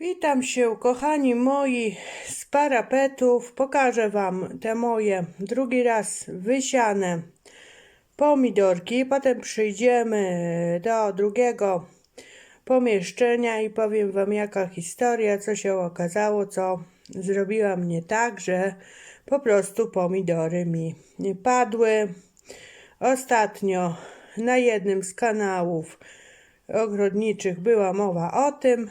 Witam się, kochani moi z parapetów. Pokażę Wam te moje drugi raz wysiane pomidorki. Potem przyjdziemy do drugiego pomieszczenia i powiem Wam jaka historia, co się okazało, co zrobiłam nie tak, że po prostu pomidory mi padły. Ostatnio na jednym z kanałów ogrodniczych była mowa o tym,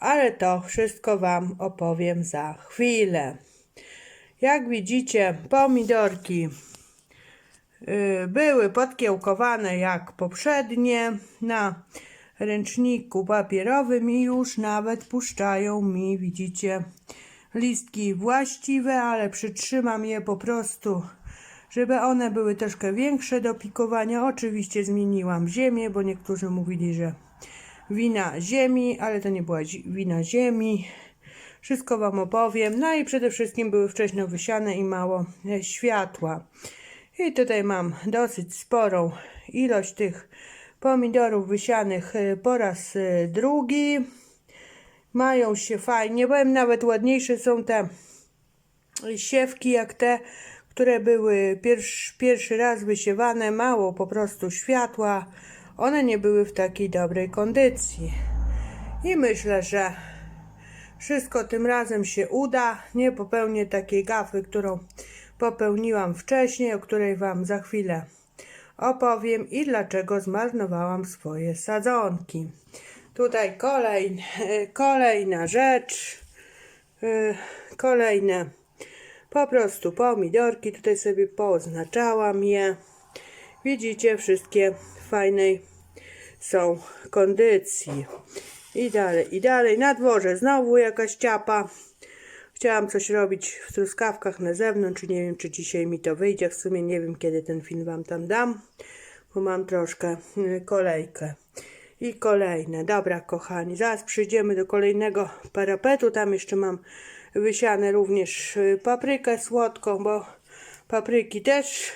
ale to wszystko Wam opowiem za chwilę. Jak widzicie, pomidorki y, były podkiełkowane jak poprzednie na ręczniku papierowym i już nawet puszczają mi, widzicie, listki właściwe, ale przytrzymam je po prostu, żeby one były troszkę większe do pikowania. Oczywiście zmieniłam ziemię, bo niektórzy mówili, że wina ziemi, ale to nie była wina ziemi. Wszystko Wam opowiem. No i przede wszystkim były wcześniej wysiane i mało e, światła. I tutaj mam dosyć sporą ilość tych pomidorów wysianych e, po raz e, drugi. Mają się fajnie, powiem nawet ładniejsze są te siewki jak te, które były pierwszy, pierwszy raz wysiewane, mało po prostu światła. One nie były w takiej dobrej kondycji. I myślę, że wszystko tym razem się uda. Nie popełnię takiej gafy, którą popełniłam wcześniej, o której Wam za chwilę opowiem i dlaczego zmarnowałam swoje sadzonki. Tutaj kolej, kolejna rzecz, y, kolejne po prostu pomidorki. Tutaj sobie pooznaczałam je. Widzicie, wszystkie w fajnej są kondycji. I dalej, i dalej. Na dworze znowu jakaś ciapa. Chciałam coś robić w truskawkach na zewnątrz. Nie wiem, czy dzisiaj mi to wyjdzie. W sumie nie wiem, kiedy ten film Wam tam dam, bo mam troszkę y, kolejkę. I kolejne. Dobra, kochani, zaraz przyjdziemy do kolejnego parapetu. Tam jeszcze mam wysiane również y, paprykę słodką, bo papryki też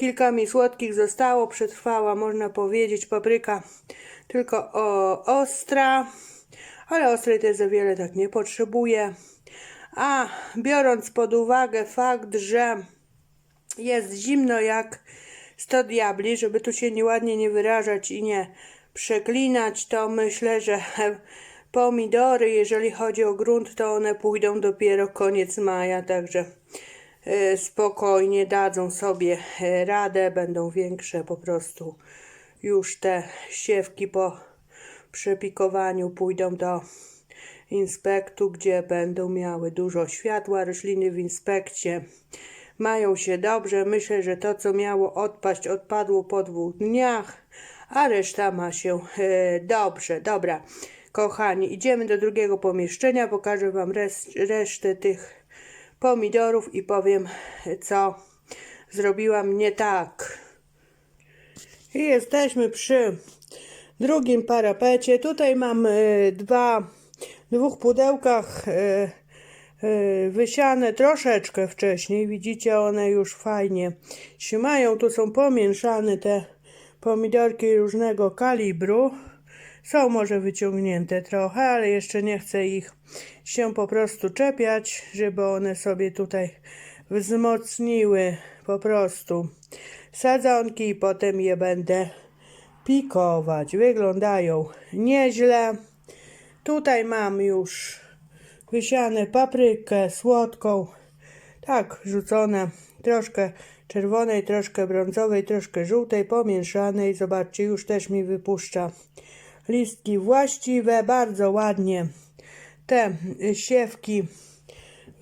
kilka mi słodkich zostało. Przetrwała, można powiedzieć, papryka tylko o, ostra, ale ostrej też za wiele tak nie potrzebuje. A biorąc pod uwagę fakt, że jest zimno jak 100 diabli, żeby tu się nieładnie nie wyrażać i nie przeklinać, to myślę, że pomidory, jeżeli chodzi o grunt, to one pójdą dopiero koniec maja, także spokojnie dadzą sobie e, radę, będą większe po prostu już te siewki po przepikowaniu pójdą do inspektu, gdzie będą miały dużo światła. Rośliny w inspekcie mają się dobrze. Myślę, że to, co miało odpaść, odpadło po dwóch dniach, a reszta ma się e, dobrze. Dobra, kochani, idziemy do drugiego pomieszczenia. Pokażę Wam res, resztę tych pomidorów i powiem, co zrobiłam nie tak. I jesteśmy przy drugim parapecie. Tutaj mam e, dwa, dwóch pudełkach e, e, wysiane troszeczkę wcześniej. Widzicie, one już fajnie się mają. Tu są pomieszane te pomidorki różnego kalibru. Są może wyciągnięte trochę, ale jeszcze nie chcę ich się po prostu czepiać, żeby one sobie tutaj wzmocniły po prostu sadzonki i potem je będę pikować. Wyglądają nieźle. Tutaj mam już wysiane paprykę słodką. Tak, rzucone troszkę czerwonej, troszkę brązowej, troszkę żółtej, pomieszanej. Zobaczcie, już też mi wypuszcza listki właściwe. Bardzo ładnie te siewki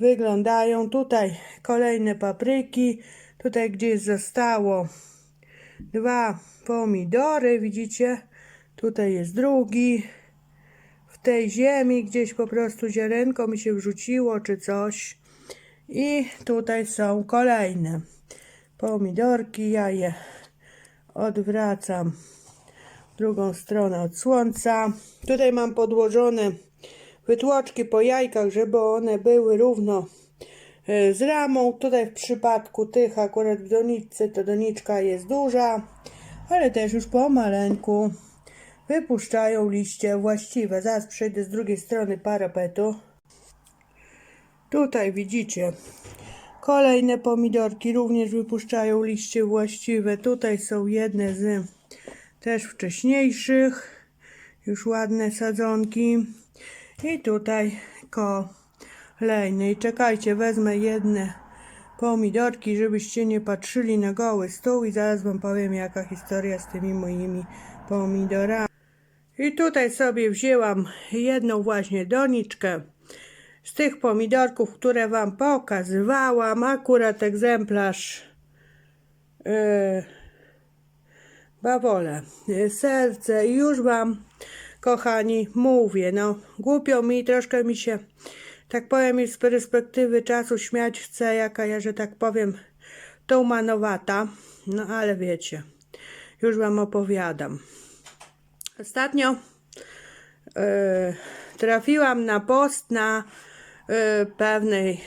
wyglądają. Tutaj kolejne papryki. Tutaj gdzieś zostało dwa pomidory, widzicie? Tutaj jest drugi. W tej ziemi gdzieś po prostu ziarenko mi się wrzuciło czy coś. I tutaj są kolejne pomidorki. Ja je odwracam drugą stronę od słońca. Tutaj mam podłożone wytłoczki po jajkach, żeby one były równo e, z ramą. Tutaj w przypadku tych akurat w doniczce to doniczka jest duża, ale też już pomaleńku wypuszczają liście właściwe. Zaraz przejdę z drugiej strony parapetu. Tutaj widzicie, kolejne pomidorki również wypuszczają liście właściwe. Tutaj są jedne z też wcześniejszych, już ładne sadzonki. I tutaj kolejne. I czekajcie, wezmę jedne pomidorki, żebyście nie patrzyli na goły stół i zaraz wam powiem jaka historia z tymi moimi pomidorami. I tutaj sobie wzięłam jedną właśnie doniczkę z tych pomidorków, które wam pokazywałam. Akurat egzemplarz yy, bawole, yy, serce i już wam kochani mówię, no. Głupio mi, troszkę mi się tak powiem i z perspektywy czasu śmiać chce, jaka ja, że tak powiem, tą manowata, no ale wiecie, już wam opowiadam. Ostatnio e, trafiłam na post na e, pewnej,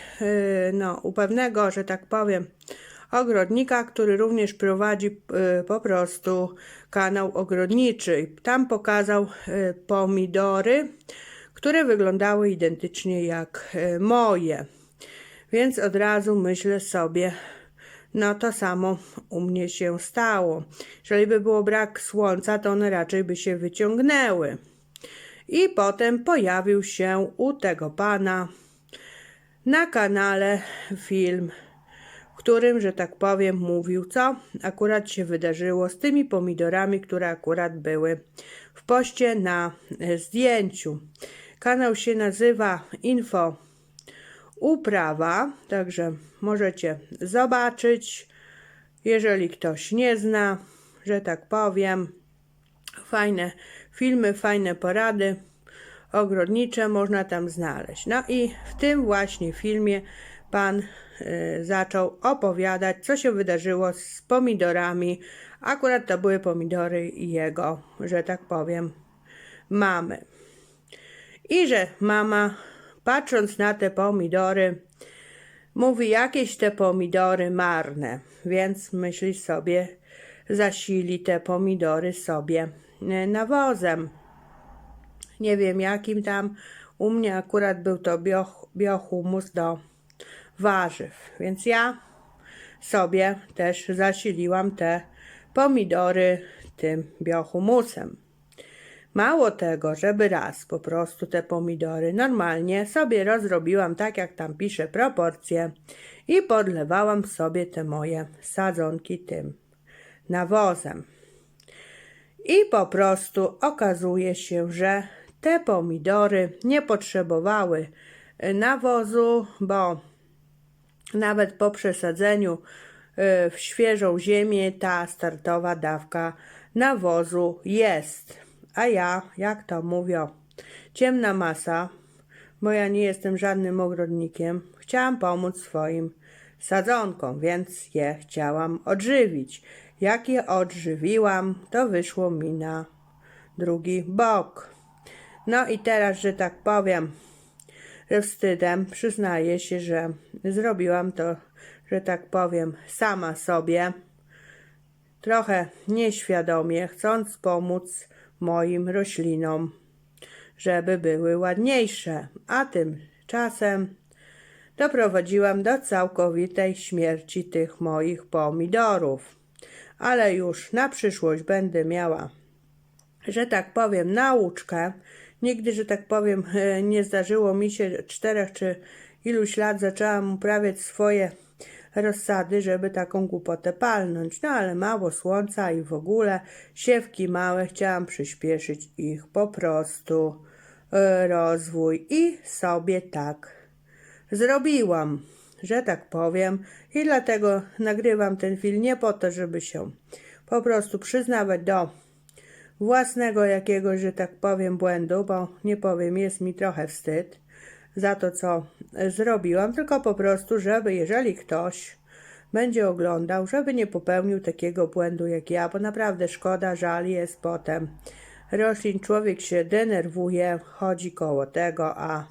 no, u pewnego, że tak powiem, ogrodnika, który również prowadzi e, po prostu kanał ogrodniczy. Tam pokazał e, pomidory, które wyglądały identycznie jak e, moje. Więc od razu myślę sobie, no to samo u mnie się stało. Jeżeli by było brak słońca, to one raczej by się wyciągnęły. I potem pojawił się u tego pana na kanale film, którym, że tak powiem, mówił, co akurat się wydarzyło z tymi pomidorami, które akurat były w poście na e, zdjęciu. Kanał się nazywa Info Uprawa, także możecie zobaczyć, jeżeli ktoś nie zna, że tak powiem. Fajne filmy, fajne porady ogrodnicze można tam znaleźć. No i w tym właśnie filmie pan zaczął opowiadać, co się wydarzyło z pomidorami. Akurat to były pomidory jego, że tak powiem, mamy. I że mama, patrząc na te pomidory, mówi: Jakieś te pomidory marne, więc myśli sobie, zasili te pomidory sobie e, nawozem. Nie wiem jakim tam, u mnie akurat był to bio, biohumus do warzyw, więc ja sobie też zasiliłam te pomidory tym biohumusem. Mało tego, żeby raz po prostu te pomidory normalnie sobie rozrobiłam tak jak tam pisze proporcje i podlewałam sobie te moje sadzonki tym nawozem. I po prostu okazuje się, że te pomidory nie potrzebowały nawozu, bo nawet po przesadzeniu y, w świeżą ziemię ta startowa dawka nawozu jest. A ja, jak to mówią, ciemna masa, bo ja nie jestem żadnym ogrodnikiem, chciałam pomóc swoim sadzonkom, więc je chciałam odżywić. Jak je odżywiłam, to wyszło mi na drugi bok. No i teraz, że tak powiem, ze wstydem przyznaję się, że zrobiłam to, że tak powiem, sama sobie, trochę nieświadomie, chcąc pomóc moim roślinom, żeby były ładniejsze, a tymczasem doprowadziłam do całkowitej śmierci tych moich pomidorów. Ale już na przyszłość będę miała, że tak powiem, nauczkę. Nigdy, że tak powiem, nie zdarzyło mi się czterech czy iluś lat zaczęłam uprawiać swoje rozsady, żeby taką głupotę palnąć. No ale mało słońca i w ogóle siewki małe, chciałam przyspieszyć ich po prostu e, rozwój i sobie tak zrobiłam, że tak powiem. I dlatego nagrywam ten film nie po to, żeby się po prostu przyznawać do własnego jakiegoś, że tak powiem, błędu, bo nie powiem, jest mi trochę wstyd za to, co zrobiłam, tylko po prostu, żeby jeżeli ktoś będzie oglądał, żeby nie popełnił takiego błędu jak ja, bo naprawdę szkoda, żal jest potem. Roślin człowiek się denerwuje, chodzi koło tego, a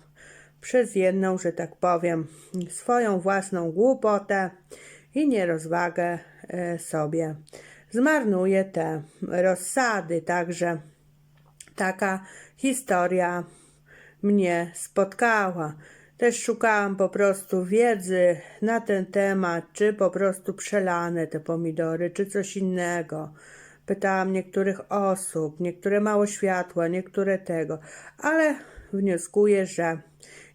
przez jedną, że tak powiem, swoją własną głupotę i nierozwagę e, sobie zmarnuje te rozsady. Także taka historia mnie spotkała. Też szukałam po prostu wiedzy na ten temat, czy po prostu przelane te pomidory, czy coś innego. Pytałam niektórych osób, niektóre mało światła, niektóre tego, ale wnioskuję, że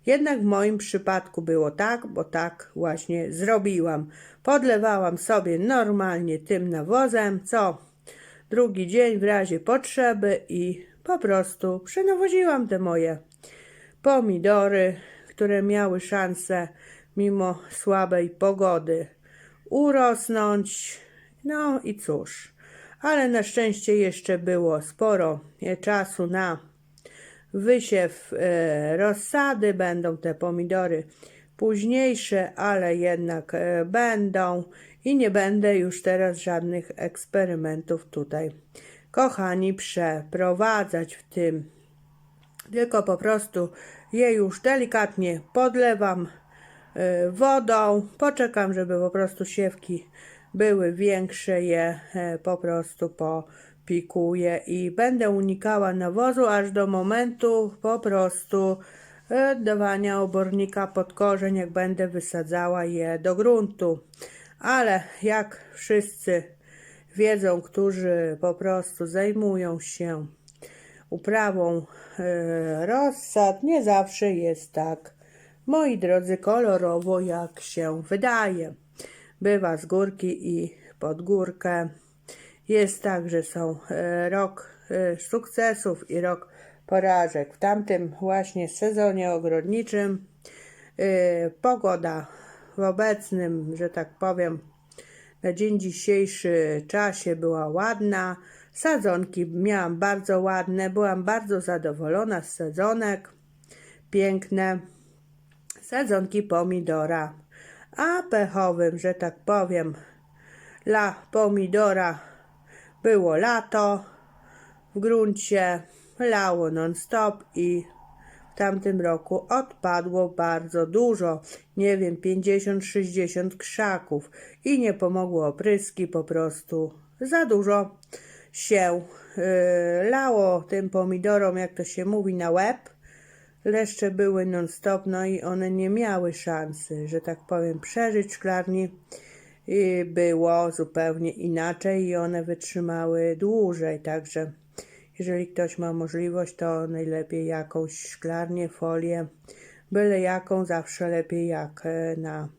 jednak w moim przypadku było tak, bo tak właśnie zrobiłam. Podlewałam sobie normalnie tym nawozem, co drugi dzień w razie potrzeby i po prostu przenawoziłam te moje pomidory, które miały szansę mimo słabej pogody urosnąć. No i cóż, ale na szczęście jeszcze było sporo e, czasu na wysiew e, rozsady. Będą te pomidory późniejsze, ale jednak e, będą i nie będę już teraz żadnych eksperymentów tutaj, kochani, przeprowadzać w tym tylko po prostu je już delikatnie podlewam y, wodą. Poczekam, żeby po prostu siewki były większe, je e, po prostu popikuję i będę unikała nawozu aż do momentu po prostu e, dawania obornika pod korzeń, jak będę wysadzała je do gruntu. Ale jak wszyscy wiedzą, którzy po prostu zajmują się uprawą e, rozsad nie zawsze jest tak, moi drodzy, kolorowo jak się wydaje. Bywa z górki i pod górkę. Jest tak, że są e, rok e, sukcesów i rok porażek. W tamtym właśnie sezonie ogrodniczym pogoda w obecnym, że tak powiem, na dzień dzisiejszy czasie była ładna. Sadzonki miałam bardzo ładne, byłam bardzo zadowolona z sadzonek. Piękne sadzonki pomidora. A pechowym, że tak powiem, dla pomidora było lato. W gruncie lało non-stop i w tamtym roku odpadło bardzo dużo, nie wiem, 50-60 krzaków i nie pomogło opryski, po prostu za dużo się yy, lało tym pomidorom, jak to się mówi, na łeb. Leszcze były non-stop, no i one nie miały szansy, że tak powiem, przeżyć szklarni. Było zupełnie inaczej i one wytrzymały dłużej, także jeżeli ktoś ma możliwość, to najlepiej jakąś szklarnię, folię, byle jaką, zawsze lepiej jak e, na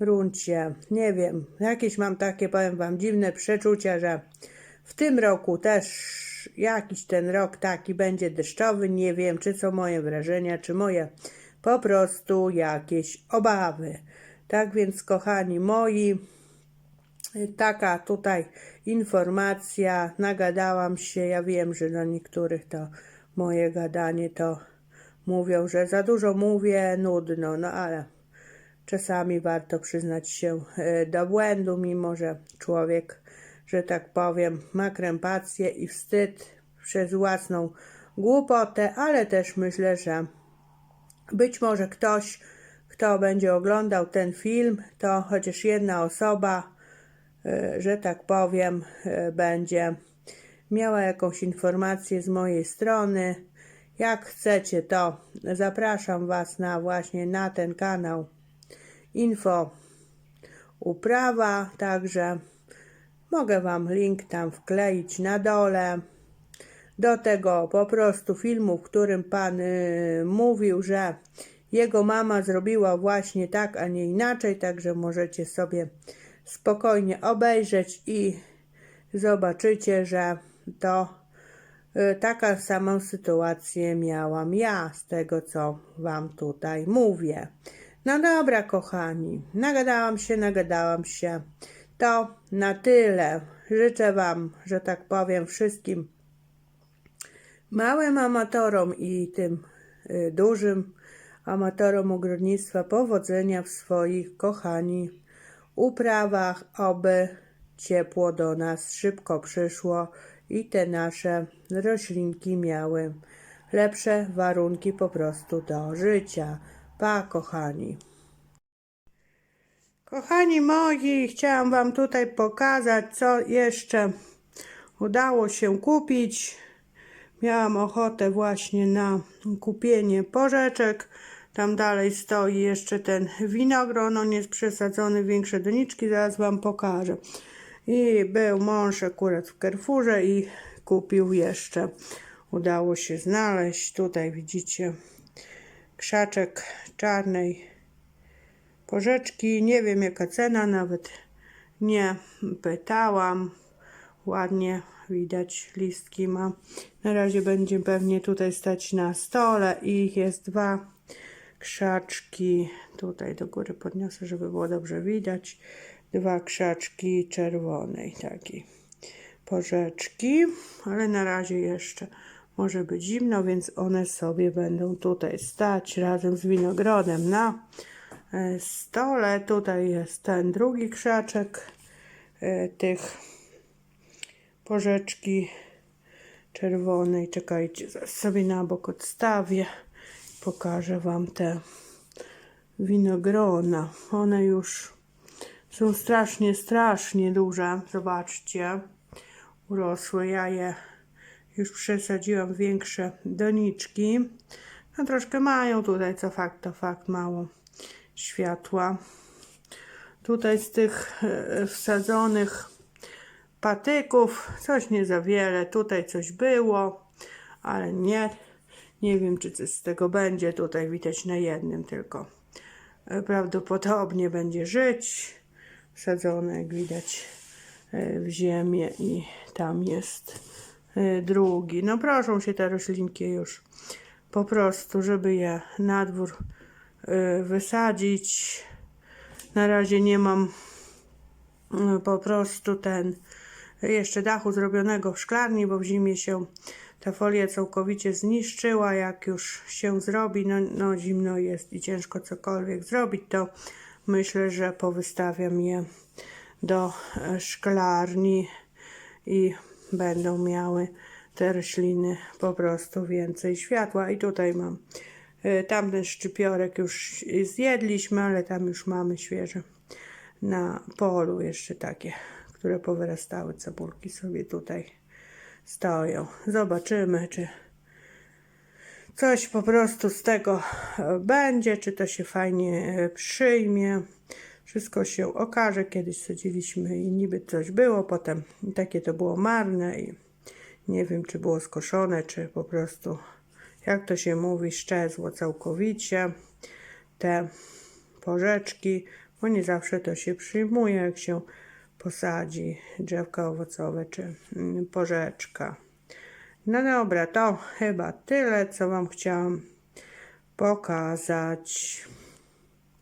gruncie. Nie wiem, jakieś mam takie, powiem Wam, dziwne przeczucia, że w tym roku też jakiś ten rok taki będzie deszczowy. Nie wiem, czy są moje wrażenia, czy moje po prostu jakieś obawy. Tak więc, kochani moi, taka tutaj informacja. Nagadałam się. Ja wiem, że do niektórych to moje gadanie to mówią, że za dużo mówię, nudno, no ale czasami warto przyznać się e, do błędu, mimo że człowiek że tak powiem, ma krępację i wstyd przez własną głupotę, ale też myślę, że być może ktoś, kto będzie oglądał ten film, to chociaż jedna osoba, że tak powiem, e, będzie miała jakąś informację z mojej strony. Jak chcecie, to zapraszam Was na właśnie na ten kanał Info Uprawa, także Mogę Wam link tam wkleić na dole. Do tego po prostu filmu, w którym Pan y, mówił, że jego mama zrobiła właśnie tak, a nie inaczej, także możecie sobie spokojnie obejrzeć i zobaczycie, że to y, taka samą sytuację miałam ja z tego, co Wam tutaj mówię. No dobra, kochani, nagadałam się, nagadałam się. To na tyle. Życzę Wam, że tak powiem, wszystkim małym amatorom i tym y, dużym amatorom ogrodnictwa powodzenia w swoich, kochani, uprawach, oby ciepło do nas szybko przyszło i te nasze roślinki miały lepsze warunki po prostu do życia. Pa, kochani. Kochani moi, chciałam Wam tutaj pokazać, co jeszcze udało się kupić. Miałam ochotę właśnie na kupienie porzeczek. Tam dalej stoi jeszcze ten winogron, on jest przesadzony większe doniczki, zaraz Wam pokażę. I był mąż akurat w Carrefourze i kupił jeszcze. Udało się znaleźć. Tutaj widzicie krzaczek czarnej porzeczki. Nie wiem jaka cena, nawet nie pytałam. Ładnie widać listki ma. Na razie będzie pewnie tutaj stać na stole i jest dwa krzaczki. Tutaj do góry podniosę, żeby było dobrze widać. Dwa krzaczki czerwonej takiej porzeczki, ale na razie jeszcze może być zimno, więc one sobie będą tutaj stać razem z winogrodem na e, stole. Tutaj jest ten drugi krzaczek e, tych porzeczki czerwonej. Czekajcie, sobie na bok odstawię. Pokażę Wam te winogrona. One już są strasznie, strasznie duże. Zobaczcie. Urosły. Ja je już przesadziłam większe doniczki. No troszkę mają tutaj, co fakt, to fakt, mało światła. Tutaj z tych e, wsadzonych patyków coś nie za wiele. Tutaj coś było, ale nie. Nie wiem, czy coś z tego będzie. Tutaj widać na jednym tylko. E, Prawdopodobnie będzie żyć. Wsadzone, jak widać, e, w ziemię i tam jest e, drugi. No proszą się te roślinki już po prostu, żeby je na dwór wysadzić. Na razie nie mam po prostu ten jeszcze dachu zrobionego w szklarni, bo w zimie się ta folia całkowicie zniszczyła. Jak już się zrobi, no, no zimno jest i ciężko cokolwiek zrobić, to myślę, że powystawiam je do e, szklarni i będą miały te rośliny po prostu więcej światła. I tutaj mam e, tamten szczypiorek już zjedliśmy, ale tam już mamy świeże na polu jeszcze takie, które powyrastały cebulki sobie tutaj stoją. Zobaczymy, czy coś po prostu z tego e, będzie, czy to się fajnie e, przyjmie. Wszystko się okaże. Kiedyś sadziliśmy i niby coś było, potem takie to było marne i nie wiem, czy było skoszone, czy po prostu, jak to się mówi, szczezło całkowicie. Te porzeczki, bo nie zawsze to się przyjmuje, jak się posadzi drzewka owocowe czy mm, porzeczka. No dobra, to chyba tyle, co Wam chciałam pokazać.